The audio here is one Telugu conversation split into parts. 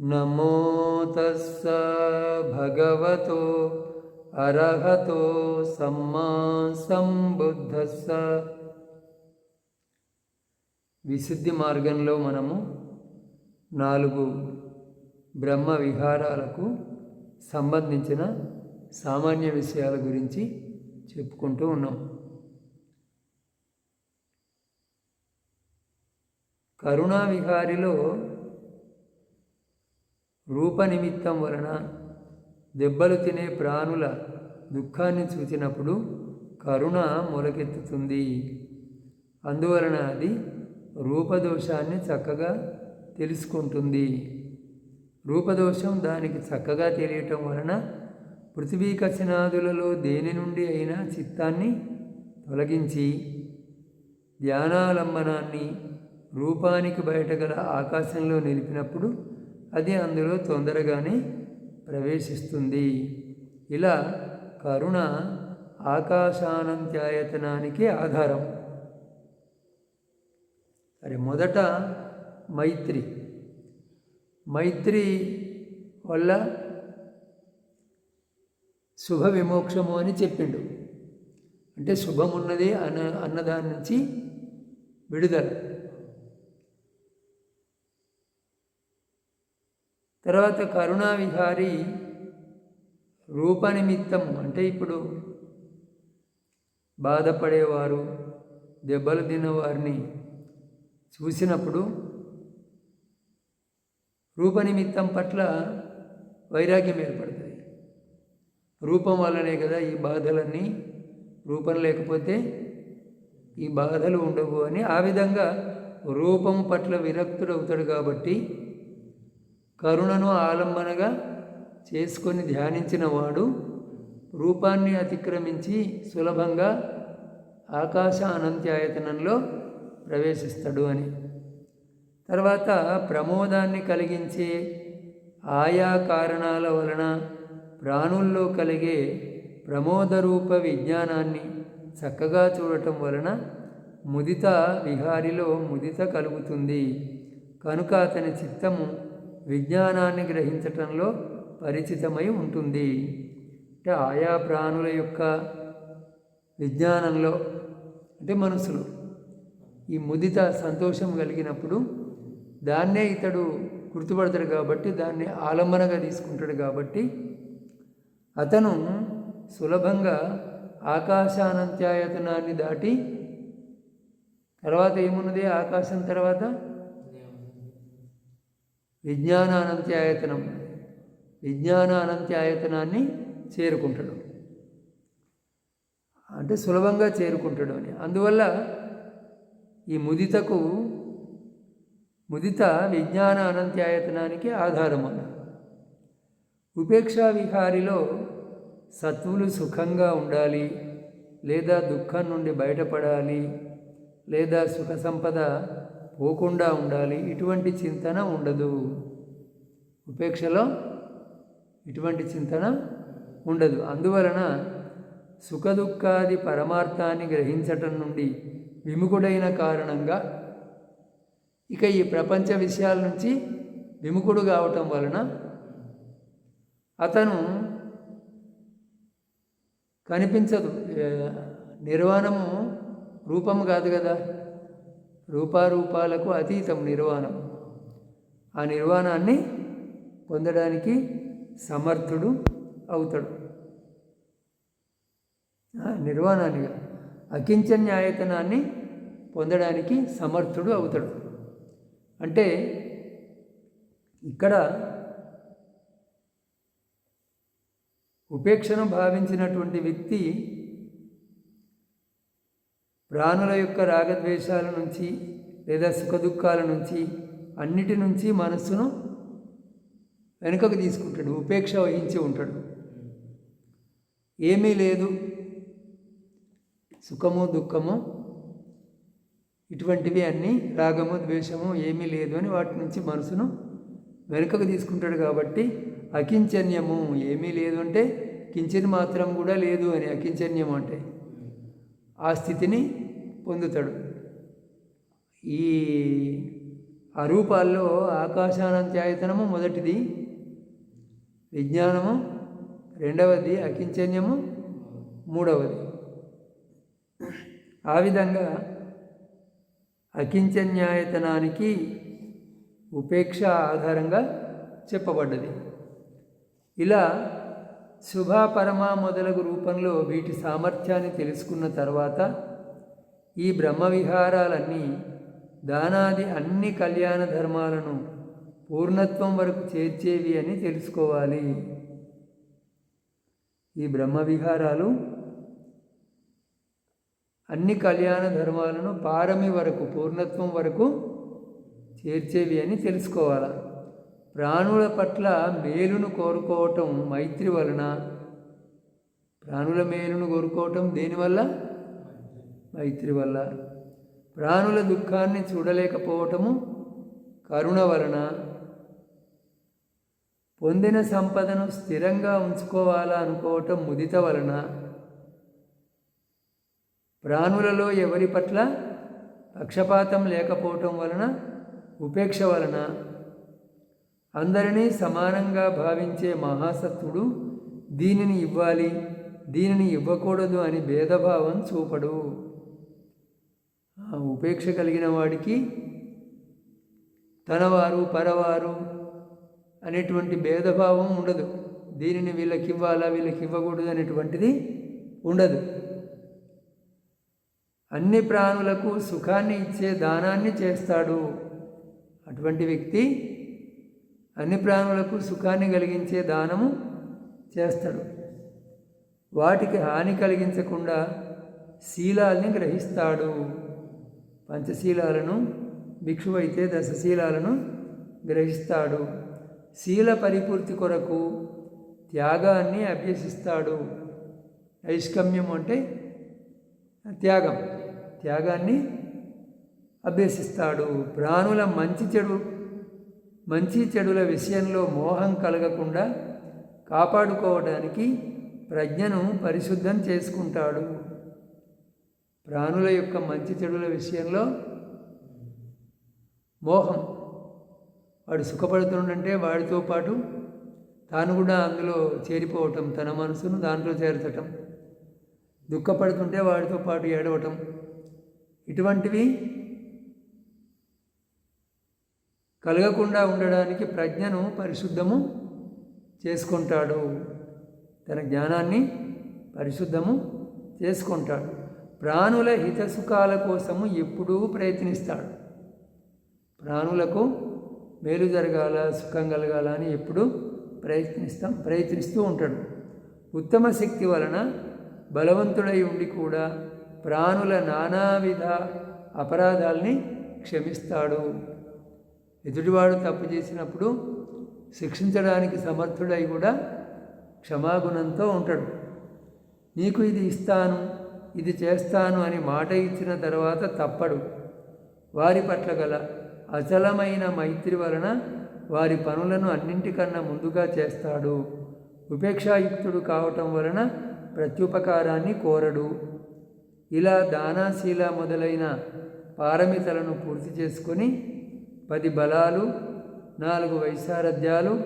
నమో తస్స భగవతో అర్హతో సమ్మా సంబుద్ధస్స. విశుద్ధి మార్గంలో మనము నాలుగు బ్రహ్మ విహారాలకు సంబంధించిన సామాన్య విషయాల గురించి చెప్పుకుంటూ ఉన్నాం. కరుణా విహారిలో రూప నిమిత్తం వలన దెబ్బలు తినే ప్రాణుల దుఃఖాన్ని చూచినప్పుడు కరుణ మొలకెత్తుతుంది. అందువలన అది రూపదోషాన్ని చక్కగా తెలుసుకుంటుంది. రూపదోషం దానికి చక్కగా తెలియటం వలన పృథివీ కచనాదులలో దేని నుండి అయినా చిత్తాన్ని తొలగించి ధ్యానాలంబనాన్ని రూపానికి బయట గల ఆకాశంలో నిలిపినప్పుడు అది అందులో తొందరగానే ప్రవేశిస్తుంది. ఇలా కరుణ ఆకాశానంత్యాయతనానికి ఆధారం. సరే మొదట మైత్రి. మైత్రి వల్ల శుభ విమోక్షము అని చెప్పిండు. అంటే శుభమున్నది అన్న అన్నదాని నుంచి విడుదల. తర్వాత కరుణా విహారి రూపనిమిత్తం అంటే ఇప్పుడు బాధపడేవారు దెబ్బలు తిన్నవారిని చూసినప్పుడు రూపనిమిత్తం పట్ల వైరాగ్యం ఏర్పడుతుంది. రూపం వల్లనే కదా ఈ బాధలన్నీ రూపం లేకపోతే ఈ బాధలు ఉండవు అని ఆ విధంగా రూపం పట్ల విరక్తుడవుతాడు కాబట్టి కరుణను ఆలంబనగా చేసుకొని ధ్యానించిన వాడు రూపాన్ని అతిక్రమించి సులభంగా ఆకాశ అనంత్యాయతనంలో ప్రవేశిస్తాడు అని. తర్వాత ప్రమోదాన్ని కలిగించే ఆయా కారణాల వలన ప్రాణుల్లో కలిగే ప్రమోదరూప విజ్ఞానాన్ని చక్కగా చూడటం వలన ముదిత విహారిలో ముదిత కలుగుతుంది. కనుక అతని చిత్తము విజ్ఞానాన్ని గ్రహించటంలో పరిచితమై ఉంటుంది. అంటే ఆయా ప్రాణుల యొక్క విజ్ఞానంలో అంటే మనసులో ఈ ముదిత సంతోషం కలిగినప్పుడు దాన్నే ఇతడు గుర్తుపడతాడు కాబట్టి దాన్ని ఆలంబనగా తీసుకుంటాడు కాబట్టి అతను సులభంగా ఆకాశానంత్యాయతనాన్ని దాటి తర్వాత ఏమున్నది? ఆకాశం తర్వాత విజ్ఞానానంత్యాయతనం. విజ్ఞానానంత్యాయతనాన్ని చేరుకుంటాడు. అంటే సులభంగా చేరుకుంటాడు అని. అందువల్ల ఈ ముదితకు ముదిత విజ్ఞాన అనంత్యాయతనానికి ఆధారం అన్న ఉపేక్షా విహారిలో సత్వులు సుఖంగా ఉండాలి లేదా దుఃఖం నుండి బయటపడాలి లేదా సుఖ సంపద పోకుండా ఉండాలి ఇటువంటి చింతన ఉండదు. ఉపేక్షలో ఇటువంటి చింతన ఉండదు. అందువలన సుఖదుఖాది పరమార్థాన్ని గ్రహించటం నుండి విముఖుడైన కారణంగా ఇక ఈ ప్రపంచ విషయాల నుంచి విముఖుడు కావటం వలన అతను కనిపించదు. నిర్వాణము రూపం కాదు కదా. రూపారూపాలకు అతీతం నిర్వాణం. ఆ నిర్వాణాన్ని పొందడానికి సమర్థుడు అవుతాడు. నిర్వాణానిగా అకించన్యాయతనాన్ని పొందడానికి సమర్థుడు అవుతాడు. అంటే ఇక్కడ ఉపేక్షను భావించినటువంటి వ్యక్తి ప్రాణుల యొక్క రాగద్వేషాల నుంచి లేదా సుఖదుఖాల నుంచి అన్నిటి నుంచి మనస్సును వెనుకకు తీసుకుంటాడు ఉపేక్ష వహించి ఉంటాడు. ఏమీ లేదు. సుఖము దుఃఖము ఇటువంటివి అన్నీ రాగము ద్వేషము ఏమీ లేదు అని వాటి నుంచి మనసును వెనుకకు తీసుకుంటాడు కాబట్టి అకించన్యము ఏమీ లేదు అంటే కించిని మాత్రం కూడా లేదు అని అకించన్యము అంటే. ఆ స్థితిని పొందుతాడు. ఈ అరూపాల్లో ఆకాశానంత్యాయతనము మొదటిది విజ్ఞానము రెండవది అకించన్యము మూడవది. ఆ విధంగా అకించన్యాయతనానికి ఉపేక్ష ఆధారంగా చెప్పబడ్డది. ఇలా శుభ పరమ మొదలగు రూపంలో వీటి సామర్థ్యాన్ని తెలుసుకున్న తర్వాత ఈ బ్రహ్మ విహారాలన్నీ దానాది అన్ని కళ్యాణ ధర్మాలను పూర్ణత్వం వరకు చేర్చేవి అని తెలుసుకోవాలి. ఈ బ్రహ్మ విహారాలు అన్ని కళ్యాణ ధర్మాలను పారమి వరకు పూర్ణత్వం వరకు చేర్చేవి అని తెలుసుకోవాలి? ప్రాణుల పట్ల మేలును కోరుకోవటం మైత్రి వలన ప్రాణుల మేలును కోరుకోవటం దేనివల్ల మైత్రి వల్ల. ప్రాణుల దుఃఖాన్ని చూడలేకపోవటము కరుణ వలన. పొందిన సంపదను స్థిరంగా ఉంచుకోవాలా అనుకోవటం ముదిత వలన. ప్రాణులలో ఎవరి పట్ల పక్షపాతం లేకపోవటం వలన ఉపేక్ష వలన. అందరినీ సమానంగా భావించే మహాసత్తుడు దీనిని ఇవ్వాలి దీనిని ఇవ్వకూడదు అని భేదభావం చూపడు. ఆ ఉపేక్ష కలిగిన వాడికి తనవారు పరవారు అనేటువంటి భేదభావం ఉండదు. దీనిని వీళ్ళకి ఇవ్వాలా వీళ్ళకి ఇవ్వకూడదు అనేటువంటిది ఉండదు. అన్ని ప్రాణులకు సుఖాన్ని ఇచ్చే దానాన్ని చేస్తాడు. అటువంటి వ్యక్తి అన్ని ప్రాణులకు సుఖాన్ని కలిగించే దానము చేస్తాడు. వాటికి హాని కలిగించకుండా శీలాల్ని గ్రహిస్తాడు. పంచశీలాలను భిక్షువైతే దశశీలాలను గ్రహిస్తాడు. శీల పరిపూర్తి కొరకు త్యాగాన్ని అభ్యసిస్తాడు. ఐష్కమ్యం అంటే త్యాగం. త్యాగాన్ని అభ్యసిస్తాడు. ప్రాణుల మంచి చెడు మంచి చెడుల విషయంలో మోహం కలగకుండా కాపాడుకోవడానికి ప్రజ్ఞను పరిశుద్ధం చేసుకుంటాడు. ప్రాణుల యొక్క మంచి చెడుల విషయంలో మోహం. వాడు సుఖపడుతుండంటే వాడితో పాటు తాను కూడా అందులో చేరిపోవటం తన మనసును దాంట్లో చేర్చటం దుఃఖపడుతుంటే వాడితో పాటు ఏడవటం ఇటువంటివి కలగకుండా ఉండడానికి ప్రజ్ఞను పరిశుద్ధము చేసుకుంటాడు. తన జ్ఞానాన్ని పరిశుద్ధము చేసుకుంటాడు. ప్రాణుల హితసుఖాల కోసము ఎప్పుడూ ప్రయత్నిస్తాడు. ప్రాణులకు మేలు జరగాల సుఖం కలగాల అని ఎప్పుడూ ప్రయత్నిస్తాం ప్రయత్నిస్తూ ఉంటాడు. ఉత్తమ శక్తి వలన బలవంతుడై ఉండి కూడా ప్రాణుల నానావిధ అపరాధాల్ని క్షమిస్తాడు. ఎదుటివాడు తప్పు చేసినప్పుడు శిక్షించడానికి సమర్థుడై కూడా క్షమాగుణంతో ఉంటాడు. నీకు ఇది ఇస్తాను ఇది చేస్తాను అని మాట ఇచ్చిన తర్వాత తప్పడు. వారి పట్ల గల అచలమైన మైత్రి వలన వారి పనులను అన్నింటికన్నా ముందుగా చేస్తాడు. ఉపేక్షాయుక్తుడు కావటం వలన ప్రత్యుపకారాన్ని కోరడు. ఇలా దానాశీల మొదలైన పారమితలను పూర్తి చేసుకొని పది బలాలు నాలుగు వైశారథ్యాలు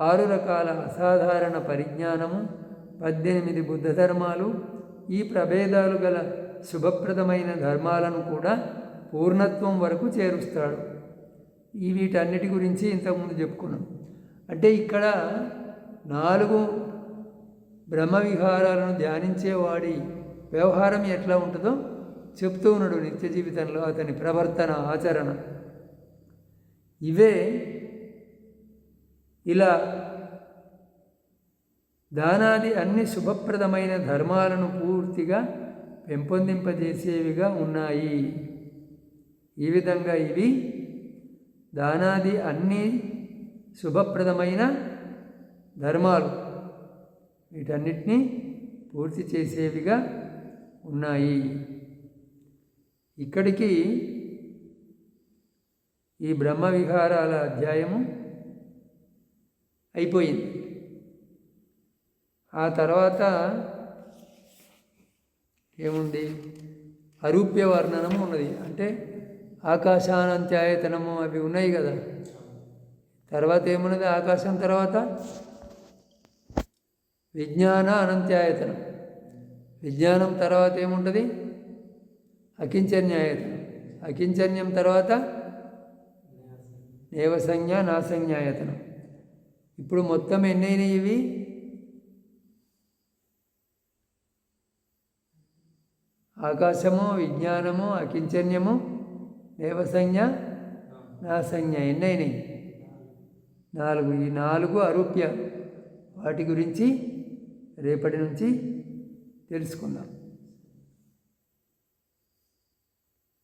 ఆరు రకాల అసాధారణ పరిజ్ఞానము పద్దెనిమిది బుద్ధ ధర్మాలు ఈ ప్రభేదాలు గల శుభప్రదమైన ధర్మాలను కూడా పూర్ణత్వం వరకు చేరుస్తాడు. ఈ వీటన్నిటి గురించి ఇంతకుముందు చెప్పుకున్నాం. అంటే ఇక్కడ నాలుగు బ్రహ్మ విహారాలను ధ్యానించేవాడి వ్యవహారం ఎట్లా ఉంటుందో చెప్తూ ఉన్నాడు నిత్య జీవితంలో అతని ప్రవర్తన ఆచరణ. ఇవే ఇలా దానాది అన్ని శుభప్రదమైన ధర్మాలను పూర్తిగా పెంపొందింపజేసేవిగా ఉన్నాయి. ఈ విధంగా ఇవి దానాది అన్ని శుభప్రదమైన ధర్మాలు. వీటన్నిటినీ పూర్తి చేసేవిగా ఉన్నాయి. ఇక్కడికి ఈ బ్రహ్మ విహారాల అధ్యాయము అయిపోయింది. ఆ తర్వాత ఏముంది? అరూప్య వర్ణనము ఉన్నది. అంటే ఆకాశానంత్యాయతనము అవి ఉన్నాయి కదా. తర్వాత ఏమున్నది? ఆకాశం తర్వాత విజ్ఞాన అనంత్యాయతనం. విజ్ఞానం తర్వాత ఏముంటుంది? అకించన్యాయతనం. అకించన్యం తర్వాత దేవసంజ్ఞ నాసంజ్ఞాయతనం ఇప్పుడు మొత్తం ఎన్నైనాయి ఇవి ఆకాశము విజ్ఞానము అకించన్యము దేవసంజ్ఞ నాసంజ్ఞ ఎన్నైనాయి నాలుగు. ఈ నాలుగు అరూప్య. వాటి గురించి రేపటి నుంచి తెలుసుకుందాం.